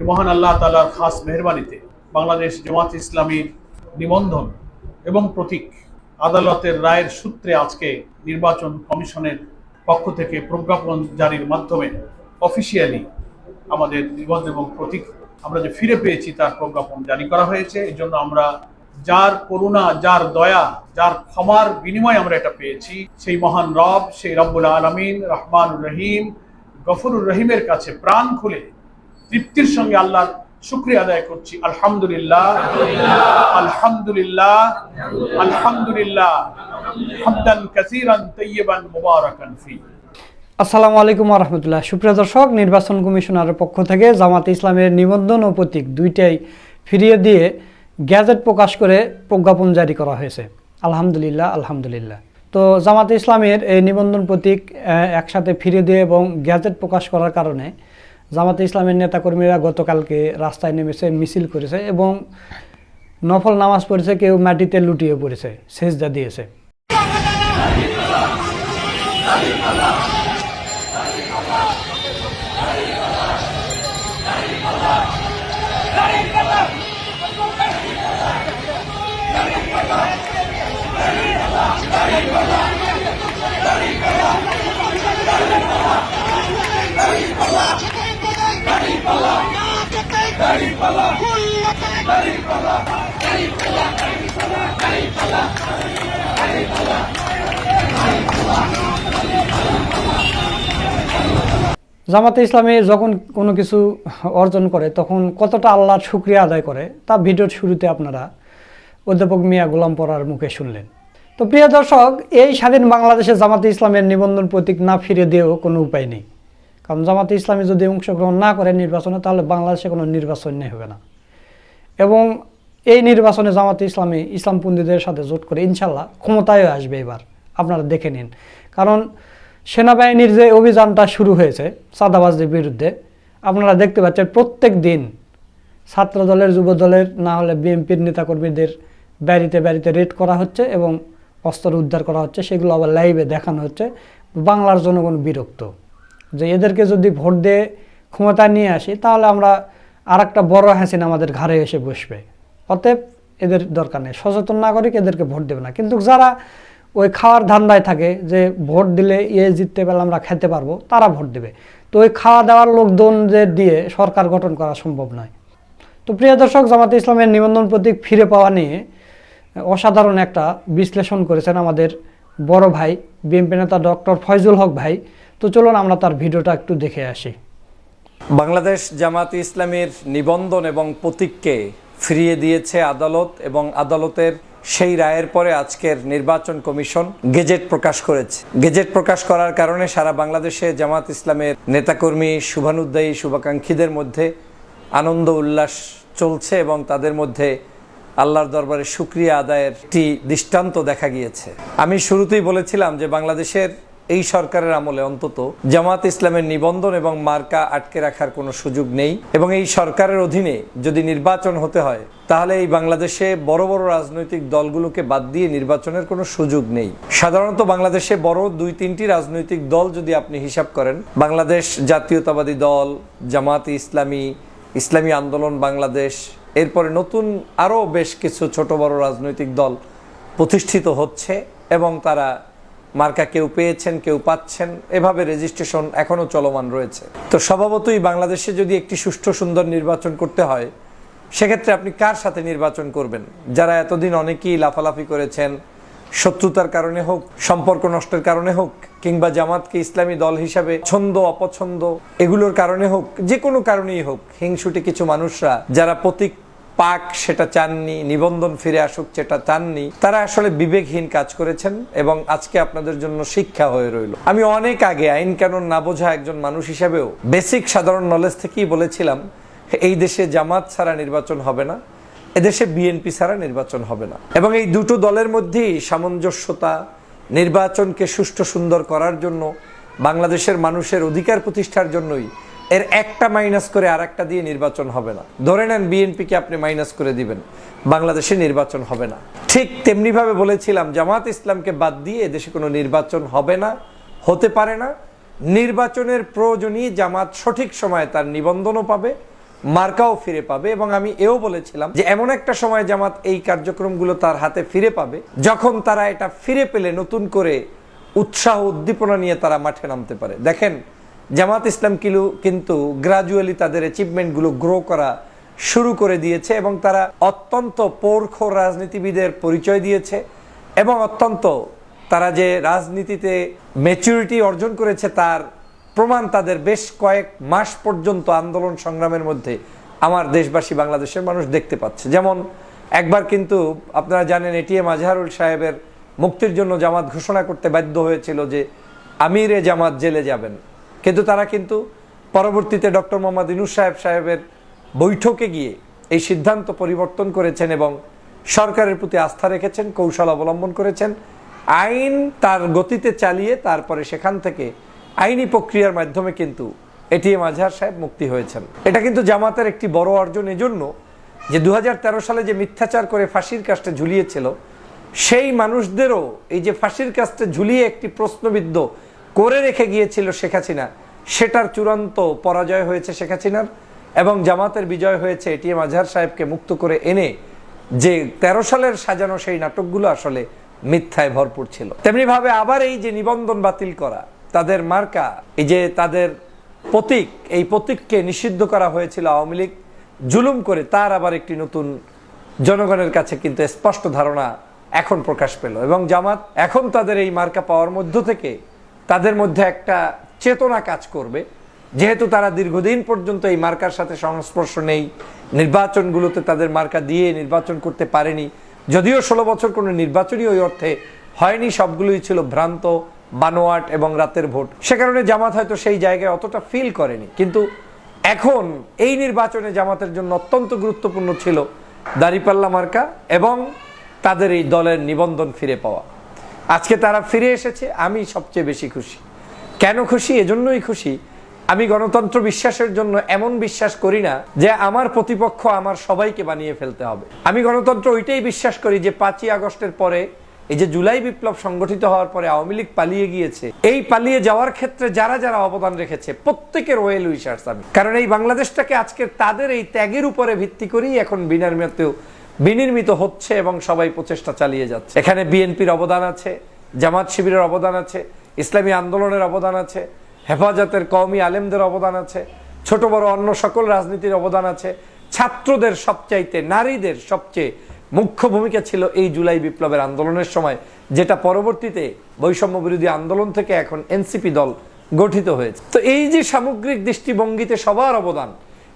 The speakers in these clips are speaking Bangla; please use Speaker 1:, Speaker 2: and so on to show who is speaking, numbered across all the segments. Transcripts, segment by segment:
Speaker 1: মহান আল্লাহ তালার খাস মেহরবানিতে বাংলাদেশ জামাত ইসলামীর নিবন্ধন এবং প্রতীক আদালতের রায়ের সূত্রে আজকে নির্বাচন কমিশনের পক্ষ থেকে প্রজ্ঞাপন জারির মাধ্যমে অফিসিয়ালি আমাদের নিবন্ধন এবং প্রতীক আমরা যে ফিরে পেয়েছি তার প্রজ্ঞাপন জারি করা হয়েছে। এই জন্য আমরা যার করুণা, যার দয়া, যার ক্ষমার বিনিময়ে আমরা এটা পেয়েছি। সেই মহান রব, সেই রব্বুল আলমিন রহমান রহিম, গফরুর রহিমের কাছে প্রাণ খুলে তৃপ্তির সঙ্গে আল্লাহর শুক্রিয়া আদায় করছি। আলহামদুলিল্লাহ। আলহামদুলিল্লাহ। আলহামদুলিল্লাহ। হামদান কাসীরান তাইয়িবান মুবারাকান ফি।
Speaker 2: আসসালামু আলাইকুম রহমতুল্লাহ। সুপ্রিয় দর্শক, নির্বাচন কমিশনারের পক্ষ থেকে জামাত ইসলামের নিবন্ধন ও প্রতীক দুইটাই ফিরিয়ে দিয়ে গ্যাজেট প্রকাশ করে প্রজ্ঞাপন জারি করা হয়েছে। আলহামদুলিল্লাহ আলহামদুলিল্লাহ। তো জামাত ইসলামের এই নিবন্ধন প্রতীক একসাথে ফিরিয়ে দিয়ে এবং গ্যাজেট প্রকাশ করার কারণে জামাতে ইসলামের নেতাকর্মীরা গতকালকে রাস্তায় নেমেছে, মিছিল করেছে এবং নফল নামাজ পড়েছে, কেউ মাটিতে লুটিয়ে পড়েছে, সেজদা দিয়েছে। জামাতে ইসলামে যখন কোনো কিছু অর্জন করে, তখন কতটা আল্লাহর শুক্রিয়া আদায় করে, তা ভিডিওর শুরুতে আপনারা অধ্যাপক মিয়া গোলাম পরার মুখে শুনলেন। তো প্রিয় দর্শক, এই স্বাধীন বাংলাদেশে জামাতে ইসলামের নিবন্ধন প্রতীক না ফিরে দিয়েও কোনো উপায় নেই। কারণ জামাতে ইসলামী যদি অংশগ্রহণ না করে নির্বাচনে, তাহলে বাংলাদেশে কোনো নির্বাচন নেই হবে না। এবং এই নির্বাচনে জামাতে ইসলামী, ইসলামপন্থীদের সাথে জোট করে ইনশাল্লাহ ক্ষমতায়ও আসবে এবার। আপনারা দেখে নিন। কারণ সেনাবাহিনীর যে অভিযানটা শুরু হয়েছে চাঁদাবাজদের বিরুদ্ধে, আপনারা দেখতে পাচ্ছেন প্রত্যেক দিন ছাত্র দলের যুব দলের না হলে বিএনপির নেতাকর্মীদের বাড়িতে বাড়িতে রেড করা হচ্ছে এবং অস্ত্র উদ্ধার করা হচ্ছে। সেগুলো আবার লাইভে দেখানো হচ্ছে। বাংলার জনগণ বিরক্ত। যে এদেরকে যদি ভোট দিয়ে ক্ষমতা নিয়ে আসি, তাহলে আমরা আর একটা বড় হ্যাসিন আমাদের ঘাড়ে এসে বসবে। অতএব এদের দরকার নেই। সচেতন নাগরিক এদেরকে ভোট দেবে না। কিন্তু যারা ওই খাওয়ার ধান্দায় থাকে যে ভোট দিলে ইয়ে জিততে পারলে আমরা খেতে পারব, তারা ভোট দেবে। তো ওই খাওয়া দাওয়ার লোকজনদের দিয়ে সরকার গঠন করা সম্ভব নয়। তো প্রিয় দর্শক, জামাতে ইসলামের নিবন্ধন প্রতীক ফিরে পাওয়া নিয়ে অসাধারণ একটা বিশ্লেষণ করেছেন আমাদের বড় ভাই, বিএনপি নেতা ডক্টর ফয়জুল হক ভাই। তো চলুন আমরা তার ভিডিওটা একটু দেখে আসি।
Speaker 3: বাংলাদেশ জামাত ইসলামের নিবন্ধন এবং প্রতীককে ফিরিয়ে দিয়েছে আদালত এবং আদালতের সেই রায়ের পরে আজকের নির্বাচন কমিশন গেজেট প্রকাশ করেছে। গেজেট প্রকাশ করার কারণে সারা বাংলাদেশে জামাত ইসলামের নেতাকর্মী শুভানুদ্দায়ী শুভাকাঙ্ক্ষীদের মধ্যে আনন্দ উল্লাস চলছে এবং তাদের মধ্যে আল্লাহর দরবারে সুক্রিয়া আদায়ের একটি দৃষ্টান্ত দেখা গিয়েছে। আমি শুরুতেই বলেছিলাম যে বাংলাদেশের এই সরকারের আমলে অন্তত জামাত ইসলামের নিবন্ধন এবং মার্কা আটকে রাখার কোনো সুযোগ নেই। এবং এই সরকারের অধীনে যদি নির্বাচন হতে হয়, তাহলে এই বাংলাদেশে বড় বড় রাজনৈতিক দলগুলোকে বাদ দিয়ে নির্বাচনের কোনো সুযোগ নেই। সাধারণত বাংলাদেশে বড় দুই তিনটি রাজনৈতিক দল যদি আপনি হিসাব করেন, বাংলাদেশ জাতীয়তাবাদী দল, জামাত ইসলামী ইসলামী আন্দোলন বাংলাদেশ, এরপরে নতুন আরও বেশ কিছু ছোট বড় রাজনৈতিক দল প্রতিষ্ঠিত হচ্ছে এবং তারা মার্কা কেউ পেয়েছেন, কেউ পাচ্ছেন, এভাবে রেজিস্ট্রেশন এখনও চলমান রয়েছে। তো স্বভাবতই বাংলাদেশে যদি একটি সুষ্ঠু সুন্দর নির্বাচন করতে হয়, সেক্ষেত্রে আপনি কার সাথে নির্বাচন করবেন? যারা এতদিন অনেকেই লাফালাফি করেছেন, শত্রুতার কারণে হোক, সম্পর্ক নষ্টের কারণে হোক, কিংবা জামাতকে ইসলামী দল হিসাবে ছন্দ, অপছন্দ, এগুলোর কারণে হোক, যে কোনো কারণেই হোক, হিংসুটে কিছু মানুষরা, যারা প্রতীক পাক সেটা চাননি, নিবন্ধন ফিরে আসুক সেটা চাননি। তারা আসলে বিবেকহীন কাজ করেছেন এবং আজকে আপনাদের জন্য শিক্ষা হয়ে রইল। আমি অনেক আগে আইন কানুন না বোঝা একজন মানুষ হিসাবেও বেসিক সাধারণ নলেজ থেকেই বলেছিলাম, এই দেশে জামাত ছাড়া নির্বাচন হবে না, এদেশে বিএনপি ছাড়া নির্বাচন হবে না। এবং এই দুটো দলের মধ্যেই সামঞ্জস্যতা, নির্বাচনকে সুষ্ঠু সুন্দর করার জন্য, বাংলাদেশের মানুষের অধিকার প্রতিষ্ঠার জন্যই এর একটা মাইনাস করে আর একটা দিয়ে নির্বাচন হবে না। ধরে নেন বিএনপিকে আপনি মাইনাস করে দিবেন, বাংলাদেশে নির্বাচন হবে না। ঠিক তেমনিভাবে বলেছিলাম, জামাত ইসলামকে বাদ দিয়ে এদেশে কোনো নির্বাচন হবে না, হতে পারে না। নির্বাচনের প্রয়োজনই জামাত সঠিক সময়ে তার নিবন্ধনও পাবে, মার্কাও ফিরে পাবে এবং আমি এও বলেছিলাম যে এমন একটা সময় জামাত এই কার্যক্রমগুলো তার হাতে ফিরে পাবে, যখন তারা এটা ফিরে পেলে নতুন করে উৎসাহ, উদ্দীপনা নিয়ে তারা মাঠে নামতে পারে। দেখেন জামাত ইসলাম কিলু কিন্তু গ্রাজুয়ালি তাদের অ্যাচিভমেন্টগুলো গ্রো করা শুরু করে দিয়েছে এবং তারা অত্যন্ত পৌরখ রাজনীতিবিদের পরিচয় দিয়েছে এবং অত্যন্ত তারা যে রাজনীতিতে ম্যাচুরিটি অর্জন করেছে তার প্রমাণ তাদের বেশ কয়েক মাস পর্যন্ত আন্দোলন সংগ্রামের মধ্যে আমার দেশবাসী বাংলাদেশের মানুষ দেখতে পাচ্ছে। যেমন একবার কিন্তু আপনারা জানেন এটিএম আজহারুল সাহেবের মুক্তির জন্য জামাত ঘোষণা করতে বাধ্য হয়েছিল যে আমিরে জামাত জেলে যাবেন। কিন্তু তারা কিন্তু পরবর্তীতে ডক্টর মোহাম্মদ ইনুস সাহেব সাহেবের বৈঠকে গিয়ে এই সিদ্ধান্ত পরিবর্তন করেছেন এবং সরকারের প্রতি আস্থা রেখেছেন, কৌশল অবলম্বন করেছেন। আইন তার গতিতে চালিয়ে তারপরে সেখান থেকে আইনি প্রক্রিয়ার মাধ্যমে কিন্তু এটিএম আজহার সাহেব মুক্তি হয়েছেন। এটা কিন্তু জামাতের একটি বড় অর্জন এজন্য যে দু হাজার তেরো সালে যে মিথ্যাচার করে ফাঁসির কাস্টে ঝুলিয়েছিল, সেই মানুষদেরও এই যে ফাঁসির কাস্টে ঝুলিয়ে একটি প্রশ্নবিদ্ধ করে রেখে গিয়েছিল শেখ হাসিনা, সেটার চূড়ান্ত পরাজয় হয়েছে শেখ হাসিনার এবং জামাতের বিজয় হয়েছে এটিএম আজহার সাহেবকে মুক্ত করে এনে যে তেরো সালের সাজানো সেই নাটকগুলো আসলে মিথ্যায় ভরপুর ছিল। তেমনি ভাবে আবার এই যে নিবন্ধন বাতিল করা, তাদের মার্কা, এই যে তাদের প্রতীক, এই প্রতীককে নিষিদ্ধ করা হয়েছিল আওয়ামী লীগ, জুলুম করে তার আবার একটি নতুন জনগণের কাছে কিন্তু স্পষ্ট ধারণা এখন প্রকাশ পেল এবং জামাত এখন তাদের এই মার্কা পাওয়ার মধ্য থেকে তাদের মধ্যে একটা চেতনা কাজ করবে। যেহেতু তারা দীর্ঘদিন পর্যন্ত এই মার্কার সাথে সংস্পর্শ নেই, নির্বাচনগুলোতে তাদের মার্কা দিয়ে নির্বাচন করতে পারেনি, যদিও ষোলো বছর কোনো নির্বাচনই ওই অর্থে হয়নি, সবগুলোই ছিল ভ্রান্ত, বানোয়াট এবং রাতের ভোট। সে কারণে জামাত হয়তো সেই জায়গায় অতটা ফিল করেনি। কিন্তু এখন এই নির্বাচনে জামাতের জন্য অত্যন্ত গুরুত্বপূর্ণ ছিল দাঁড়িপাল্লা মার্কা এবং তাদের এই দলের নিবন্ধন ফিরে পাওয়া। আজকে তারা ফিরে এসেছে, আমি সবচেয়ে বেশি খুশি। কেন খুশি? এজন্যই খুশি। আমি গণতন্ত্র বিশ্বাসের জন্য এমন বিশ্বাস করি না যে আমার প্রতিপক্ষ আমার সবাইকে বানিয়ে ফেলতে হবে। আমি গণতন্ত্র ওইটাই বিশ্বাস করি যে পাঁচই আগস্টের পরে, এই যে জুলাই বিপ্লব সংগঠিত হওয়ার পরে আওয়ামী লীগ পালিয়ে গিয়েছে, এই পালিয়ে যাওয়ার ক্ষেত্রে যারা যারা অবদান রেখেছে, প্রত্যেকের ওয়েল উইশার্স আমি। কারণ এই বাংলাদেশটাকে আজকে তাদের এই ত্যাগের উপরে ভিত্তি করেই এখন বিনার বিনির্মিত বিনির্মিত হচ্ছে এবং সবাই প্রচেষ্টা চালিয়ে যাচ্ছে। এখানে বিএনপির অবদান আছে, জামাত শিবিরের অবদান আছে, ইসলামী আন্দোলনের অবদান আছে, হেফাজতের কওমি আলেমদের অবদান আছে, ছোট বড় অন্য সকল রাজনীতির অবদান আছে। ছাত্রদের সবচাইতে, নারীদের সবচেয়ে মুখ্য ভূমিকা ছিল এই জুলাই বিপ্লবের আন্দোলনের সময়, যেটা পরবর্তীতে বৈষম্য বিরোধী আন্দোলন থেকে এখন এনসিপি দল গঠিত হয়েছে। তো এই যে সামগ্রিক দৃষ্টিভঙ্গিতে সবার অবদান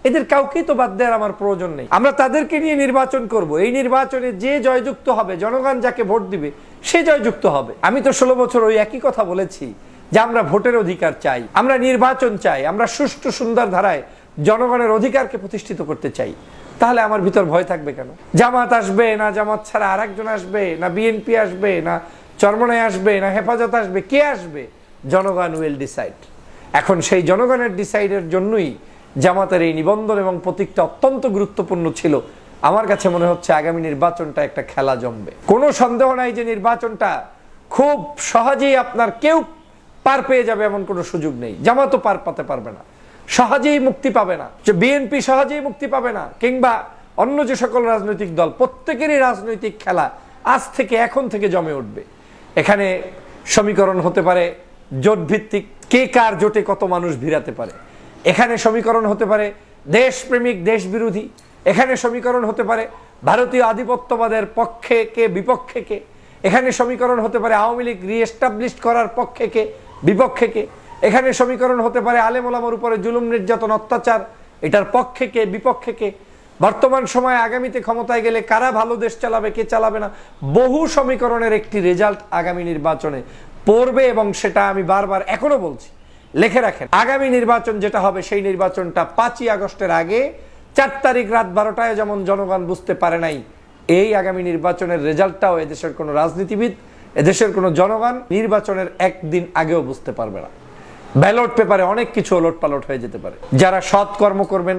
Speaker 3: এদের কাউকেই তো বাদ দেওয়ার আমার প্রয়োজন নেই। আমরা তাদেরকে নিয়ে নির্বাচন করব। এই নির্বাচনে যে জয়যুক্ত হবে, জনগণ যাকে ভোট দিবে, সে জয়যুক্ত হবে। আমি তো ষোলো বছর ওই একই কথা বলেছি যে আমরা ভোটের অধিকার চাই, আমরা নির্বাচন চাই, আমরা সুষ্ঠু সুন্দর ধারায় জনগণের অধিকারকে প্রতিষ্ঠিত করতে চাই। তাহলে আমার ভিতর ভয় থাকবে কেন? জামাত আসবে না, জামাত ছাড়া আর আসবে, না বিএনপি আসবে, না চরমনায় আসবে, না হেফাজত আসবে, কে আসবে? জনগণ উইল ডিসাইড এখন সেই জনগণের ডিসাইডের জন্যই জামাতের এই নিবন্ধন এবং প্রতীকটা অত্যন্ত গুরুত্বপূর্ণ ছিল। আমার কাছে মনে হচ্ছে আগামী নির্বাচনটা একটা খেলা জমবে। কোনো সন্দেহ নাই যে নির্বাচনটা খুব সহজেই আপনার কেউ পার পেয়ে যাবে এমন কোনো সুযোগ নেই। জামাতও পার পাতে পারবে না। সহজেই মুক্তি পাবে না। যে বিএনপি সহজেই মুক্তি পাবে না, কিংবা অন্য যে সকল রাজনৈতিক দল, প্রত্যেকেরই রাজনৈতিক খেলা আজ থেকে এখন থেকে জমে উঠবে। এখানে সমীকরণ হতে পারে জোট ভিত্তিক কে কার জোটে কত মানুষ ভিড়াতে পারে। এখানে সমীকরণ হতে পারে দেশপ্রেমিক দেশ বিরোধী এখানে সমীকরণ হতে পারে ভারতীয় আধিপত্যবাদের পক্ষে কে, বিপক্ষে কে। এখানে সমীকরণ হতে পারে আওয়ামী লীগ রিএস্টাবলিশ করার পক্ষে কে, বিপক্ষে কে। এখানে সমীকরণ হতে পারে আলেম ওলামার উপরে জুলুম, নির্যাতন, অত্যাচার, এটার পক্ষে কে, বিপক্ষে কে। বর্তমান সময়ে আগামীতে ক্ষমতায় গেলে কারা ভালো দেশ চালাবে, কে চালাবে না, বহু সমীকরণের একটি রেজাল্ট আগামী নির্বাচনে পড়বে এবং সেটা আমি বারবার এখনও বলছি। লিখে রাখেন, আগামী নির্বাচন যেটা হবে সেই নির্বাচনটা পাঁচই আগস্টের আগে, চার তারিখ রাত বারোটায় যেমন জনগণ বুঝতে পারে নাই, এই আগামী নির্বাচনের রেজাল্টটাও এদেশের কোনো রাজনীতিবিদ, এদেশের কোনো জনগণ নির্বাচনের একদিন আগেও বুঝতে পারবে না। ব্যালট পেপারে অনেক কিছু ওলট পালট হয়ে যেতে পারে। যারা সৎ কর্ম করবেন,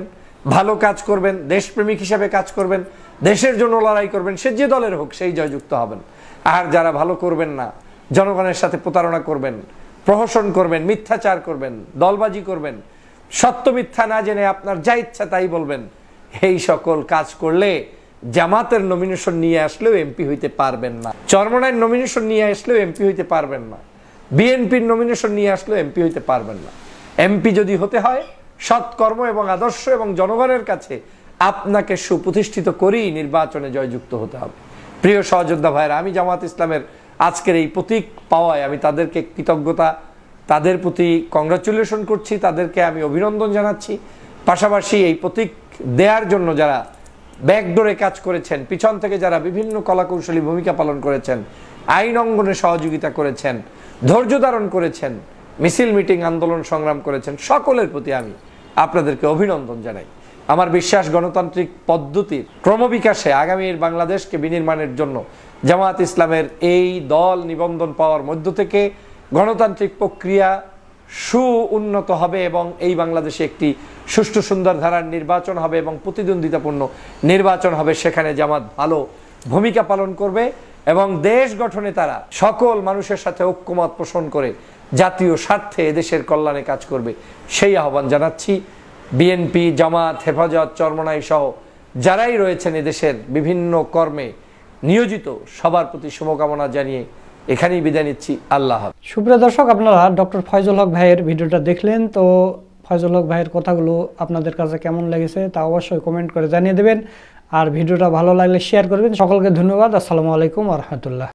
Speaker 3: ভালো কাজ করবেন, দেশপ্রেমিক হিসাবে কাজ করবেন, দেশের জন্য লড়াই করবেন, সে যে দলের হোক সেই জয়যুক্ত হবেন। আর যারা ভালো করবেন না, জনগণের সাথে প্রতারণা করবেন প্রহসন করবেন, মিথ্যাচার করবেন, দলবাজি করবেন। সত্য মিথ্যা না জেনে আপনার যা ইচ্ছা তাই বলবেন। এই সকল কাজ করলে জামাতের নমিনেশন নিয়ে আসলেও এমপি হইতে পারবেন না। চরমনায়ের নমিনেশন নিয়ে আসলেও এমপি হইতে পারবেন না। বিএনপির নমিনেশন নিয়ে আসলেও এমপি হইতে পারবেন না। এমপি যদি হতে হয়, সৎকর্ম এবং আদর্শ এবং জনগণের কাছে আপনাকে সুপ্রতিষ্ঠিত করেই নির্বাচনে জয়যুক্ত হতে হবে। প্রিয় সহযোদ্ধা ভাইরা, আমি জামাত ইসলামের আজকের এই প্রতীক পাওয়ায় আমি তাদেরকে কৃতজ্ঞতা, তাদের প্রতি কংগ্রাচুলেশন করছি, তাদেরকে আমি অভিনন্দন জানাচ্ছি। পাশাপাশি এই প্রতীক দেওয়ার জন্য যারা ব্যাকডোরে কাজ করেছেন, পিছন থেকে যারা বিভিন্ন কলাকৌশলী ভূমিকা পালন করেছেন, আইন অঙ্গনে সহযোগিতা করেছেন, ধৈর্য ধারণ করেছেন, মিছিল মিটিং আন্দোলন সংগ্রাম করেছেন, সকলের প্রতি আমি আপনাদেরকে অভিনন্দন জানাই। আমার বিশ্বাস গণতান্ত্রিক পদ্ধতির ক্রমবিকাশে আগামীর বাংলাদেশকে বিনির্মাণের জন্য জামাত ইসলামের এই দল নিবন্ধন পাওয়ার মধ্য থেকে গণতান্ত্রিক প্রক্রিয়া সু উন্নত হবে এবং এই বাংলাদেশে একটি সুষ্ঠু সুন্দর ধারার নির্বাচন হবে এবং প্রতিদ্বন্দ্বিতাপূর্ণ নির্বাচন হবে, সেখানে জামাত ভালো ভূমিকা পালন করবে এবং দেশ গঠনে তারা সকল মানুষের সাথে ঐক্যমত পোষণ করে জাতীয় স্বার্থে এদেশের কল্যাণে কাজ করবে, সেই আহ্বান জানাচ্ছি। বিএনপি, জামাত, হেফাজত, চরমনাই সহ যারাই রয়েছেন এদেশের বিভিন্ন কর্মে নিয়োজিত সবার প্রতি শুভকামনা জানিয়ে এখানেই বিদায় নিচ্ছি। আল্লাহ
Speaker 2: সুপ্রিয় দর্শক, আপনারা ডক্টর ফয়জুল হক ভাইয়ের ভিডিওটা দেখলেন, তো ফয়জুল হক ভাইয়ের কথাগুলো আপনাদের কাছে কেমন লেগেছে তা অবশ্যই কমেন্ট করে জানিয়ে দেবেন। আর ভিডিওটা ভালো লাগলে শেয়ার করবেন। সকলকে ধন্যবাদ। আসসালামু আলাইকুম রহমতুল্লাহ।